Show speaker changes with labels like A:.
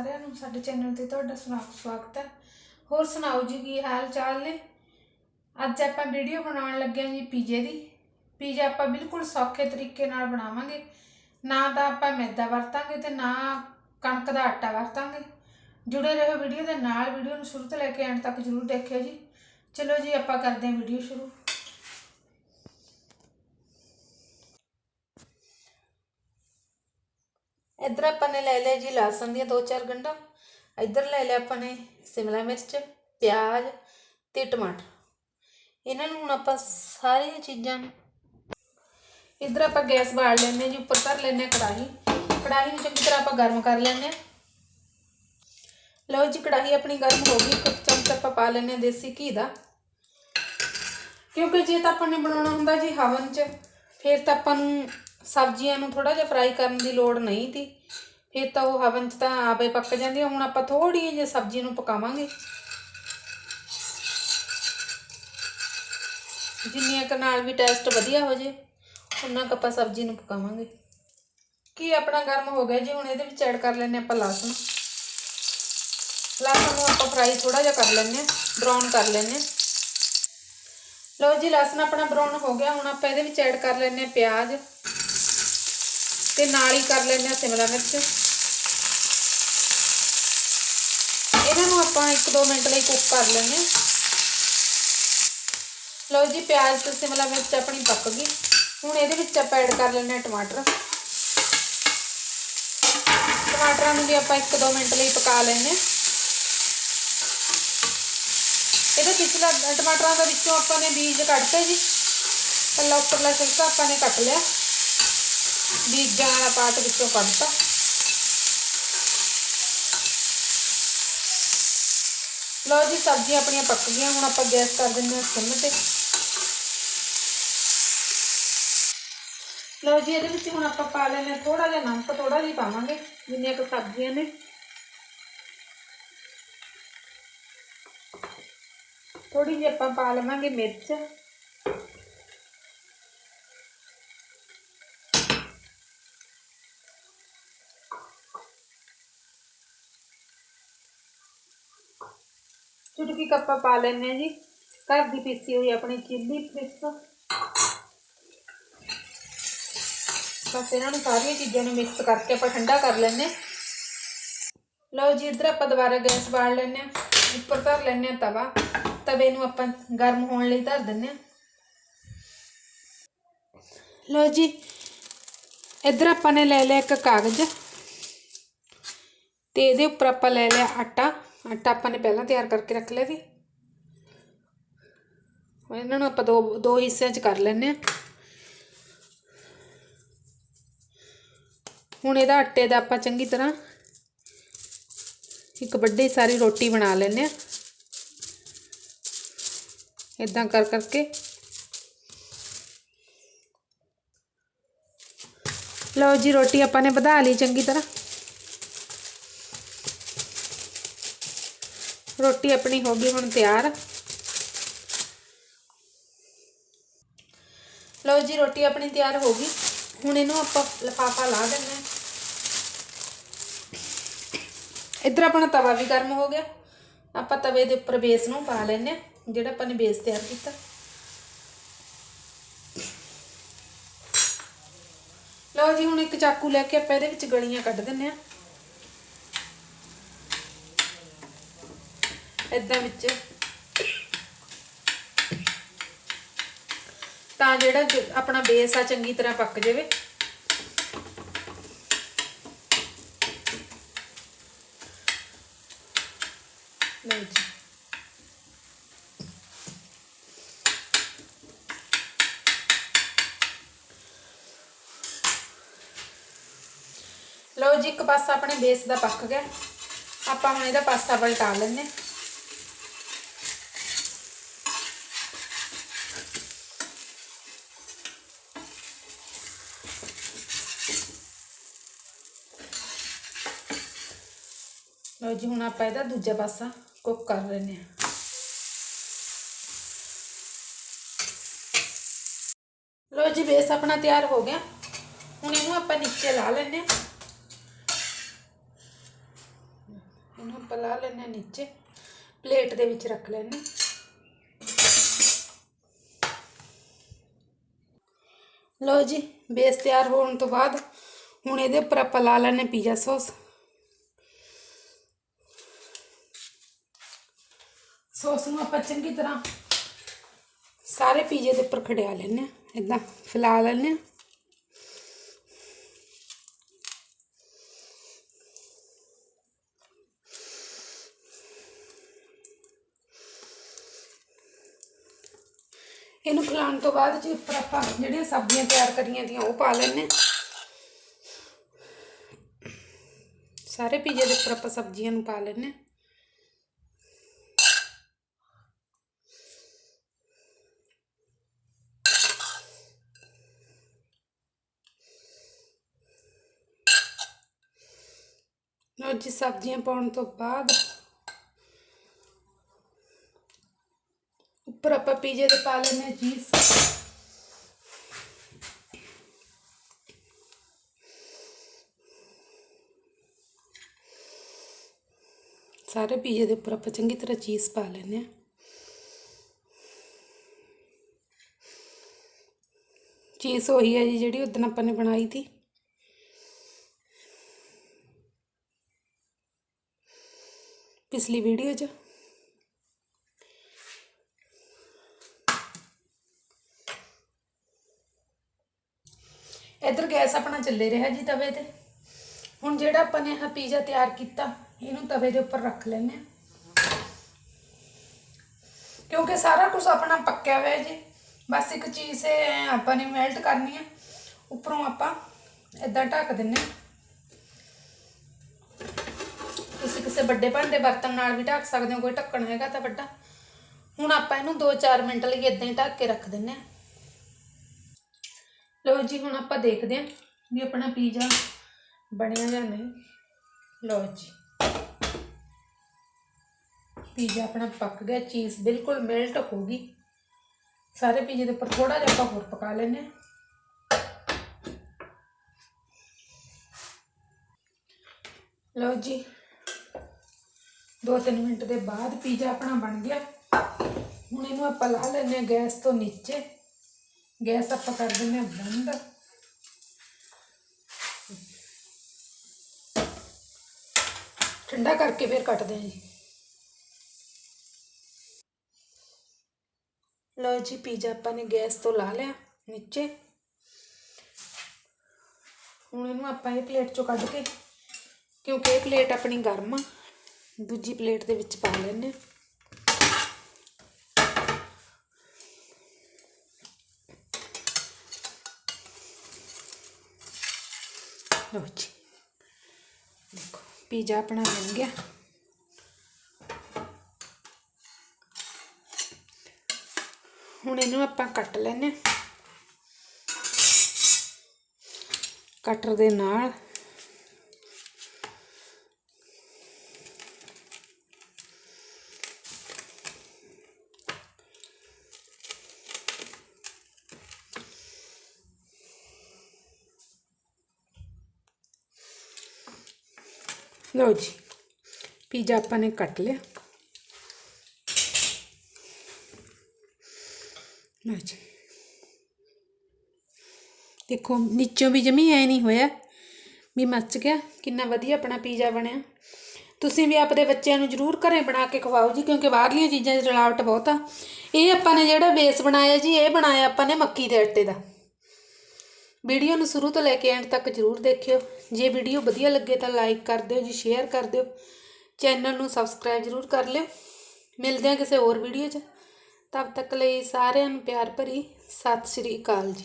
A: ਸਾਰਿਆਂ ਨੂੰ, ਸਾਡੇ ਚੈਨਲ ਤੇ ਤੁਹਾਡਾ ਸੁਣਾ- ਸਵਾਗਤ ਹੈ। ਹੋਰ ਸੁਣਾਓ ਜੀ, ਕੀ ਹਾਲ ਚਾਲ ਨੇ? ਅੱਜ ਆਪਾਂ ਵੀਡੀਓ ਬਣਾਉਣ ਲੱਗੇ ਹਾਂ ਜੀ ਪੀਜ਼ੇ ਦੀ। ਪੀਜ਼ਾ ਆਪਾਂ ਬਿਲਕੁਲ ਸੌਖੇ ਤਰੀਕੇ ਨਾਲ ਬਣਾਵਾਂਗੇ। ਨਾ ਤਾਂ ਆਪਾਂ ਮੈਦਾ ਵਰਤਾਂਗੇ ਤੇ ਨਾ ਕਣਕ ਦਾ ਆਟਾ ਵਰਤਾਂਗੇ। ਜੁੜੇ ਰਹੋ ਵੀਡੀਓ ਦੇ ਨਾਲ। ਵੀਡੀਓ ਨੂੰ ਸ਼ੁਰੂ ਤੋਂ ਲੈ ਕੇ ਐਂਡ ਤੱਕ ਜਰੂਰ ਦੇਖਿਓ ਜੀ। ਚਲੋ ਜੀ, ਆਪਾਂ ਕਰਦੇ ਹਾਂ ਵੀਡੀਓ ਸ਼ੁਰੂ। ਇੱਧਰ ਆਪਾਂ ਨੇ ਲੈ ਲਿਆ ਜੀ ਲਸਣ ਦੀਆਂ ਦੋ ਚਾਰ ਗੰਢਾਂ, ਇੱਧਰ ਲੈ ਲਿਆ ਆਪਾਂ ਨੇ ਸ਼ਿਮਲਾ ਮਿਰਚ, ਪਿਆਜ਼ ਤੇ ਟਮਾਟਰ। ਇਹਨਾਂ ਨੂੰ ਹੁਣ ਆਪਾਂ ਸਾਰੀਆਂ ਚੀਜ਼ਾਂ ਨੂੰ ਇੱਧਰ ਆਪਾਂ ਗੈਸ ਬਾਲ ਲੈਂਦੇ ਹਾਂ ਜੀ, ਉੱਪਰ ਧਰ ਲੈਂਦੇ ਹਾਂ ਕੜਾਹੀ। ਕੜਾਹੀ ਨੂੰ ਚੰਗੀ ਤਰ੍ਹਾਂ ਆਪਾਂ ਗਰਮ ਕਰ ਲੈਂਦੇ ਹਾਂ। ਲਓ ਜੀ, ਕੜਾਹੀ ਆਪਣੀ ਗਰਮ ਹੋ ਗਈ, ਇੱਕ ਚਮਚ ਆਪਾਂ ਪਾ ਲੈਂਦੇ ਹਾਂ ਦੇਸੀ ਘੀ ਦਾ। ਕਿਉਂਕਿ ਜੇ ਤਾਂ ਆਪਾਂ ਨੇ ਬਣਾਉਣਾ ਹੁੰਦਾ ਜੀ ਹਵਨ 'ਚ, ਫਿਰ ਤਾਂ ਆਪਾਂ ਨੂੰ ਸਬਜ਼ੀਆਂ ਨੂੰ ਥੋੜਾ ਜਿਹਾ ਫਰਾਈ ਕਰਨ ਦੀ ਲੋੜ ਨਹੀਂ ਤੀ। ਫਿਰ ਤਾਂ ਉਹ ਹਵਨ 'ਚ ਤਾਂ ਆਪੇ ਪੱਕ ਜਾਂਦੀਆਂ ਹੁਣ ਆਪਾਂ ਥੋੜੀ ਜਿਹੀ ਸਬਜ਼ੀ ਨੂੰ ਪਕਾਵਾਂਗੇ। ਜਿੰਨੀਆਂ ਕੁ ਨਾਲ ਵੀ ਟੈਸਟ ਵਧੀਆ ਹੋ ਜੇ ਉਹਨਾਂ ਕੁ ਆਪਾਂ ਸਬਜ਼ੀ ਨੂੰ ਪਕਾਵਾਂਗੇ। ਕੀ ਆਪਣਾ ਗਰਮ ਹੋ ਗਿਆ ਜੀ, ਹੁਣ ਇਹਦੇ ਵਿੱਚ ਐਡ ਕਰ ਲੈਂਦੇ ਆਪਾਂ ਲਸਣ। ਲਸਣ ਨੂੰ ਆਪਾਂ ਫਰਾਈ ਥੋੜਾ ਜਿਹਾ ਕਰ ਲੈਂਦੇ ਹਾਂ ਬਰਾਊਨ ਕਰ ਲੈਂਦੇ ਹਾਂ। ਲਓ ਜੀ, ਲਸਣ ਆਪਣਾ ਬਰਾਊਨ ਹੋ ਗਿਆ, ਹੁਣ ਆਪਾਂ ਇਹਦੇ ਵਿੱਚ ਐਡ ਕਰ ਲੈਂਦੇ ਹਾਂ ਪਿਆਜ਼। ਤੇ ਨਾਲ ਹੀ ਕਰ ਲੈਂਦੇ ਆ ਸ਼ਿਮਲਾ ਮਿਰਚ। ਇਹਨਾਂ ਨੂੰ ਆਪਾਂ 1-2 ਮਿੰਟ ਲਈ ਕੁੱਕ ਕਰ ਲੈਂਦੇ ਹਾਂ। ਲਓ ਜੀ, ਪਿਆਜ਼ ਤੇ ਸ਼ਿਮਲਾ ਮਿਰਚ ਆਪਣੀ ਪੱਕ ਗਈ। ਹੁਣ ਇਹਦੇ ਵਿੱਚ ਆਪਾਂ ਐਡ ਕਰ ਲੈਂਦੇ ਹਾਂ ਟਮਾਟਰ। ਟਮਾਟਰਾਂ ਨੂੰ ਵੀ ਆਪਾਂ 1-2 ਮਿੰਟ ਲਈ ਪਕਾ ਲੈਂਦੇ ਇਹਦਾ ਪਿਛਲਾ ਟਮਾਟਰਾਂ ਦਾ ਵਿੱਚੋਂ ਆਪਾਂ ਨੇ ਬੀਜ ਕੱਢਤੇ ਜੀ। ਕੱਲਾ ਉੱਪਰਲਾ ਛਿਲਕਾ ਆਪਾਂ ਨੇ ਕੱਟ ਲਿਆ। ਬੀਜਾਂ ਵਾਲਾ ਪਾਰਟ ਵਿੱਚੋਂ ਕੱਢਤਾ। ਲਓ ਜੀ, ਸਬਜ਼ੀਆਂ ਆਪਣੀਆਂ ਪੱਕ ਗਈਆਂ। ਹੁਣ ਆਪਾਂ ਗੈਸ ਕਰ ਦਿੰਦੇ ਹਾਂ ਸਿਮ ਤੇ। ਲਓ ਜੀ, ਇਹਦੇ ਵਿੱਚ ਹੁਣ ਆਪਾਂ ਪਾ ਲੈਣੇ ਥੋੜਾ ਜਿਹਾ ਨਮਕ ਥੋੜਾ ਜਿਹਾ ਪਾਵਾਂਗੇ, ਜਿੰਨੀਆਂ ਕੁ ਸਬਜ਼ੀਆਂ ਨੇ। ਥੋੜੀ ਜਿਹੀ ਆਪਾਂ ਪਾ ਲਵਾਂਗੇ ਮਿਰਚ। ਚੁਟਕੀ ਕੱਪਾ ਪਾ ਲੈਣੇ ਆ ਜੀ। ਘਰ ਦੀ ਪੀਸੀ ਹੋਈ ਆਪਣੀ ਚਿੱਲੀ ਫਲਿਕਸ ਬਸ ਇਹਨਾਂ ਨੂੰ ਸਾਰੀਆਂ ਚੀਜ਼ਾਂ ਨੂੰ ਮਿਕਸ ਕਰਕੇ ਆਪਾਂ ਠੰਡਾ ਕਰ ਲੈਣੇ ਲਓ ਜੀ, ਇੱਧਰ ਆਪਾਂ ਦੁਬਾਰਾ ਗੈਸ ਬਾਲ ਲੈਣੇ ਆ ਉੱਪਰ ਧਰ ਲੈਣੇ ਆ ਤਵਾ। ਤਵੇ ਨੂੰ ਆਪਾਂ ਗਰਮ ਹੋਣ ਲਈ ਧਰ ਦਿੰਨੇ ਆ ਲਓ ਜੀ, ਇੱਧਰ ਆਪਾਂ ਨੇ ਲੈ ਲਿਆ ਇੱਕ ਕਾਗਜ਼। ਤੇ ਇਹਦੇ ਉੱਪਰ ਆਪਾਂ ਲੈ ਲਿਆ ਆਟਾ। ਆਟਾ ਆਪਾਂ ਨੇ ਪਹਿਲਾਂ ਤਿਆਰ ਕਰਕੇ ਰੱਖ ਲਿਆ ਸੀ ਹੁਣ ਇਹਨਾਂ ਨੂੰ ਆਪਾਂ ਦੋ ਦੋ ਹਿੱਸਿਆਂ 'ਚ ਕਰ ਲੈਣੇ ਆ ਹੁਣ ਇਹਦਾ ਆਟੇ ਦਾ ਆਪਾਂ ਚੰਗੀ ਤਰ੍ਹਾਂ ਇੱਕ ਵੱਡੀ ਸਾਰੀ ਰੋਟੀ ਬਣਾ ਲੈਣੇ ਆ ਇਦਾਂ ਕਰ ਕਰਕੇ। ਲਓ ਜੀ, ਰੋਟੀ ਆਪਾਂ ਨੇ ਵਧਾ ਲਈ ਚੰਗੀ ਤਰ੍ਹਾਂ। ਰੋਟੀ ਆਪਣੀ ਹੋ ਗਈ, ਹੁਣ ਤਿਆਰ। ਲਓ ਜੀ, ਰੋਟੀ ਆਪਣੀ ਤਿਆਰ ਹੋ ਗਈ। ਹੁਣ ਇਹਨੂੰ ਆਪਾਂ ਲਫਾਫਾ ਲਾ ਦਿੰਦੇ ਹਾਂ ਇੱਧਰ ਆਪਣਾ ਤਵਾ ਵੀ ਗਰਮ ਹੋ ਗਿਆ। ਆਪਾਂ ਤਵੇ ਦੇ ਉੱਪਰ ਬੇਸ ਨੂੰ ਪਾ ਲੈਨੇ ਆ ਜਿਹੜਾ ਆਪਾਂ ਨੇ ਬੇਸ ਤਿਆਰ ਕੀਤਾ। ਲਓ ਜੀ, ਹੁਣ ਇੱਕ ਚਾਕੂ ਲੈ ਕੇ ਆਪਾਂ ਇਹਦੇ ਵਿੱਚ ਗਲੀਆਂ ਕੱਢ ਦਿੰਨੇ ਆ ਇਦਾਂ ਵਿੱਚ। ਤਾਂ ਜਿਹੜਾ ਆਪਣਾ ਬੇਸ ਆ ਚੰਗੀ ਤਰ੍ਹਾਂ ਪੱਕ ਜਾਵੇ। ਲਓ ਜੀ। ਲਓ ਜੀ, ਇੱਕ ਪਾਸਾ ਆਪਣੇ ਬੇਸ ਦਾ ਪੱਕ ਗਿਆ। ਆਪਾਂ ਹੁਣ ਇਹਦਾ ਪਾਸਾ ਪਲਟਾ ਲੈਂਦੇ ਜੀ, ਹੁਣ ਆਪਾਂ ਇਹਦਾ ਦੂਜਾ ਪਾਸਾ ਕੁੱਕ ਕਰ ਲੈਂਦੇ ਹਾਂ। ਲਓ ਜੀ, ਬੇਸ ਆਪਣਾ ਤਿਆਰ ਹੋ ਗਿਆ। ਹੁਣ ਇਹਨੂੰ ਆਪਾਂ ਨੀਚੇ ਲਾ ਲੈਂਦੇ ਹਾਂ। ਇਹਨੂੰ ਆਪਾਂ ਲਾ ਲੈਣੇ ਨੀਚੇ। ਪਲੇਟ ਦੇ ਵਿੱਚ ਰੱਖ ਲੈਣੇ ਲਓ ਜੀ, ਬੇਸ ਤਿਆਰ ਹੋਣ ਤੋਂ ਬਾਅਦ ਹੁਣ ਇਹਦੇ ਉੱਪਰ ਆਪਾਂ ਲਾ ਲੈਣੇ ਪੀਜ਼ਾ ਸੌਸ। ਸੌਸ ਨੂੰ ਆਪਾਂ ਚੰਗੀ ਤਰ੍ਹਾਂ ਸਾਰੇ ਪੀਜ਼ੇ ਦੇ ਉੱਪਰ ਖੜਿਆ ਲੈਣੇ ਇਦਾਂ ਫੈਲਾ ਲੈਣੇ ਇਹਨੂੰ ਫੈਲਾਉਣ ਤੋਂ ਬਾਅਦ ਜੀ ਉੱਪਰ ਆਪਾਂ ਜਿਹੜੀਆਂ ਸਬਜ਼ੀਆਂ ਤਿਆਰ ਕਰੀਆਂ ਦੀਆਂ ਉਹ ਪਾ ਲੈਣੇ ਸਾਰੇ ਪੀਜ਼ੇ ਦੇ ਉੱਪਰ ਆਪਾਂ ਸਬਜ਼ੀਆਂ ਨੂੰ ਪਾ ਲੈਣੇ ਲਓ ਜੀ ਸਬਜ਼ੀਆਂ ਪਾਉਣ ਤੋਂ ਬਾਅਦ ਉੱਪਰ ਆਪਾਂ ਪੀਜ਼ੇ ਦੇ ਪਾ ਲੈਣੇ ਚੀਜ਼। ਸਾਰੇ ਪੀਜ਼ੇ ਦੇ ਉੱਪਰ ਆਪਾਂ ਚੰਗੀ ਤਰ੍ਹਾਂ ਚੀਜ਼ ਪਾ ਲੈਣੇ ਆ ਚੀਜ਼ ਉਹੀ ਹੈ ਜੀ ਜਿਹੜੀ ਉਦੋਂ ਆਪਾਂ ਨੇ ਬਣਾਈ ਸੀ। ਪਿਛਲੀ ਵੀਡੀਓ 'ਚ। ਇੱਧਰ ਗੈਸ ਆਪਣਾ ਚੱਲੇ ਰਿਹਾ ਜੀ ਤਵੇ ਤੇ। ਹੁਣ ਜਿਹੜਾ ਆਪਾਂ ਨੇ ਆਹ ਪੀਜ਼ਾ ਤਿਆਰ ਕੀਤਾ, ਇਹਨੂੰ ਤਵੇ ਦੇ ਉੱਪਰ ਰੱਖ ਲੈਣੇ ਆ ਕਿਉਂਕਿ ਸਾਰਾ ਕੁਝ ਆਪਣਾ ਪੱਕਿਆ ਹੋਇਆ ਜੀ। ਬਸ ਇੱਕ ਚੀਜ਼ ਹੈ ਆਪਾਂ ਨੇ ਮੈਲਟ ਕਰਨੀ ਆ। ਉੱਪਰੋਂ ਆਪਾਂ ਇਦਾਂ ਢੱਕ ਦਿੰਨੇ ਆ ਤੁਸੀਂ ਕਿਸੇ ਵੱਡੇ ਭਾਂਡੇ ਬਰਤਨ ਨਾਲ ਵੀ ਢੱਕ ਸਕਦੇ ਹੋ, ਕੋਈ ਢੱਕਣ ਹੈਗਾ ਤਾਂ ਵੱਡਾ। ਹੁਣ ਆਪਾਂ ਇਹਨੂੰ 2-4 ਮਿੰਟ ਲਈ ਇਦਾਂ ਹੀ ਢੱਕ ਕੇ ਰੱਖ ਦਿੰਨੇ ਆ ਲਓ ਜੀ, ਹੁਣ ਆਪਾਂ ਦੇਖਦੇ ਹਾਂ ਵੀ ਆਪਣਾ ਪੀਜ਼ਾ ਬਣਿਆ ਜਾਂ ਨਹੀਂ। ਲਓ ਜੀ। ਪੀਜ਼ਾ ਆਪਣਾ ਪੱਕ ਗਿਆ, ਚੀਜ਼ ਬਿਲਕੁਲ ਮੈਲਟ ਹੋ ਗਈ। ਸਾਰੇ ਪੀਜ਼ੇ ਦੇ ਉੱਪਰ ਥੋੜਾ ਜਿਹਾ ਆਪਾਂ ਹੋਰ ਪਕਾ ਲੈਨੇ ਲਓ ਜੀ 2-3 ਮਿੰਟ ਦੇ ਬਾਅਦ ਪੀਜ਼ਾ ਆਪਣਾ ਬਣ ਗਿਆ। ਹੁਣ ਇਹਨੂੰ ਆਪਾਂ ਲਾ ਲੈਨੇ ਆ ਗੈਸ ਤੋਂ ਨੀਚੇ। ਗੈਸ ਆਪਾਂ ਕਰ ਦਿੰਦੇ ਆ ਬੰਦ। ਠੰਡਾ ਕਰਕੇ ਫਿਰ ਕੱਟਦੇ ਆ ਜੀ। ਲਓ ਜੀ, ਪੀਜ਼ਾ ਆਪਾਂ ਨੇ ਗੈਸ ਤੋਂ ਲਾ ਲਿਆ ਨੀਚੇ। ਹੁਣ ਇਹਨੂੰ ਆਪਾਂ ਇਹ ਪਲੇਟ ਚੋਂ ਕੱਢ ਕੇ, ਕਿਉਂਕਿ ਇਹ ਪਲੇਟ ਆਪਣੀ ਗਰਮ ਆ ਦੂਜੀ ਪਲੇਟ ਦੇ ਵਿੱਚ ਪਾ ਲੈਣੇ ਲਓ ਜੀ। ਦੇਖੋ, ਪੀਜ਼ਾ ਆਪਣਾ ਬਣ ਗਿਆ। ਹੁਣ ਇਹਨੂੰ ਆਪਾਂ ਕੱਟ ਲੈਨੇ ਕਟਰ ਦੇ ਨਾਲ ਲਓ ਜੀ, ਪੀਜ਼ਾ ਆਪਾਂ ਨੇ ਕੱਟ ਲਿਆ। ਲਓ ਜੀ। ਦੇਖੋ, ਨੀਚੋਂ ਵੀ ਜਮੀ ਐ ਨਹੀਂ ਹੋਇਆ, ਵੀ ਮੱਚ ਗਿਆ, ਕਿੰਨਾ ਵਧੀਆ ਆਪਣਾ ਪੀਜ਼ਾ ਬਣਿਆ। ਤੁਸੀਂ ਵੀ ਆਪਦੇ ਬੱਚਿਆਂ ਨੂੰ ਜ਼ਰੂਰ ਘਰੇ ਬਣਾ ਕੇ ਖਵਾਓ ਜੀ, ਕਿਉਂਕਿ ਬਾਹਰਲੀਆਂ ਚੀਜ਼ਾਂ ਦੀ ਰਲਾਵਟ ਬਹੁਤ ਆ। ਇਹ ਆਪਾਂ ਨੇ ਜਿਹੜਾ ਬੇਸ ਬਣਾਇਆ ਜੀ, ਇਹ ਬਣਾਇਆ ਆਪਾਂ ਨੇ ਮੱਕੀ ਦੇ ਆਟੇ ਦਾ। ਵੀਡੀਓ ਨੂੰ ਸ਼ੁਰੂ ਤੋਂ ਲੈ ਕੇ ਐਂਡ ਤੱਕ ਜ਼ਰੂਰ ਦੇਖਿਓ। ਜੇ ਵੀਡੀਓ ਵਧੀਆ ਲੱਗੇ ਤਾਂ ਲਾਈਕ ਕਰ ਦਿਓ ਜੀ, ਸ਼ੇਅਰ ਕਰ ਦਿਓ। ਚੈਨਲ ਨੂੰ ਸਬਸਕ੍ਰਾਈਬ ਜ਼ਰੂਰ ਕਰ ਲਿਓ। ਮਿਲਦੇ ਹਾਂ ਕਿਸੇ ਹੋਰ ਵੀਡੀਓ 'ਚ। ਤਬ ਤੱਕ ਲਈ ਸਾਰਿਆਂ ਨੂੰ ਪਿਆਰ ਭਰੀ। ਸਤਿ ਸ਼੍ਰੀ ਅਕਾਲ ਜੀ।